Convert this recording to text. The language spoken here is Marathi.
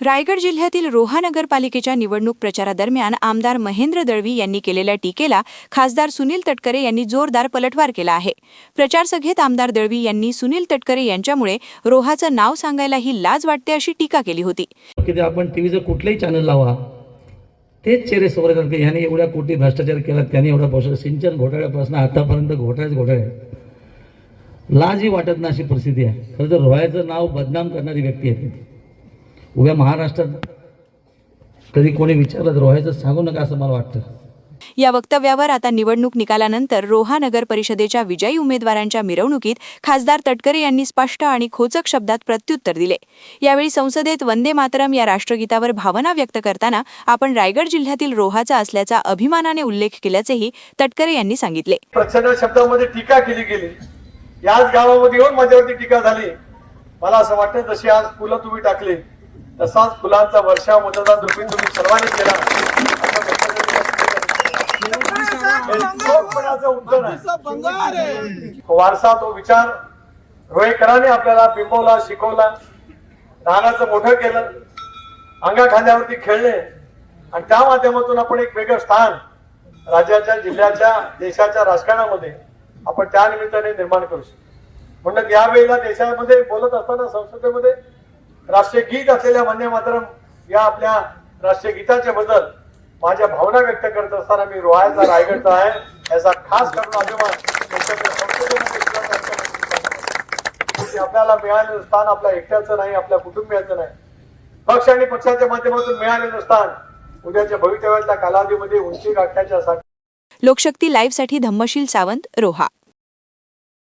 रायगड जिल्ह्यातील रोहा नगरपालिकेच्या निवडणूक प्रचारादरम्यान आमदार महेंद्र दळवी यांनी केलेल्या टीकेला खासदार सुनील तटकरे यांनी जोरदार पलटवार केला आहे. प्रचारसभेत आमदार दळवी यांनी सुनील तटकरे यांच्यामुळे रोहाचं नाव सांगायलाही लाज वाटते अशी टीका केली होती. आपण टीव्हीचं कुठलंही चॅनल लावा तेच चेहरे समोर करते की ह्याने एवढ्या कोटी भ्रष्टाचार केला त्याने एवढा भ्रष्टाचार सिंचन घोटाळ्यापासून आतापर्यंत घोटाळेच घोटाळे लाजही वाटत नाही अशी परिस्थिती आहे. खरं तर रोहाचं नाव बदनाम करणारी व्यक्ती आहे उभ्या महाराष्ट्रात कधी कोणी विचारलं तर रोह्याचं सांगू नका असं मला वाटतं. या वक्तव्यावर आता निवडणूक निकालानंतर रोहा नगर परिषदेच्या विजयी उमेदवारांच्या मिरवणुकीत खासदार तटकरे यांनी स्पष्ट आणि खोचक शब्दात प्रत्युत्तर दिले. यावेळी संसदेत वंदे मातरम या राष्ट्रगीतावर भावना व्यक्त करताना आपण रायगड जिल्ह्यातील रोहाचा असल्याचा अभिमानाने उल्लेख केल्याचेही तटकरे यांनी सांगितले. प्रचंड शब्दामध्ये टीका केली गेली. याच गावामध्ये येऊन माझ्यावरती टीका झाली. मला असं वाटतं जशी आज फुलं तुम्ही टाकली तसाच फुलांचा वर्षा मतदान रुपीन तुम्ही सर्वांनी केला. वारसा तो विचार रोहेकरांनी आपल्याला बिंबवला शिकवला. लहानाचं मोठं केलं. अंगा खांद्यावरती खेळले. आणि त्या माध्यमातून आपण एक वेगळं स्थान राज्याच्या जिल्ह्याच्या देशाच्या राजकारणामध्ये आपण त्या निमित्ताने निर्माण करू शकतो. म्हणलं यावेळेला देशामध्ये बोलत असताना संसदेमध्ये राष्ट्रीय गीत असलेल्या वंदे मातरम या आपल्या राष्ट्रीय गीताच्या बद्दल माझ्या भावना व्यक्त करत असताना मी रोहायचा रायगडचा आहे. याचा खास करून अभिमान आपल्याला मिळालेलं स्थान आपल्या एकट्याचं नाही आपल्या कुटुंबियाचं नाही. पक्ष आणि पक्षाच्या माध्यमातून मिळालेलं स्थान उद्याच्या भवितव्यातल्या कालावधीमध्ये उंची गाठण्याच्या साठी लोकशक्ती लाईव्हसाठी धम्मशील सावंत रोहा.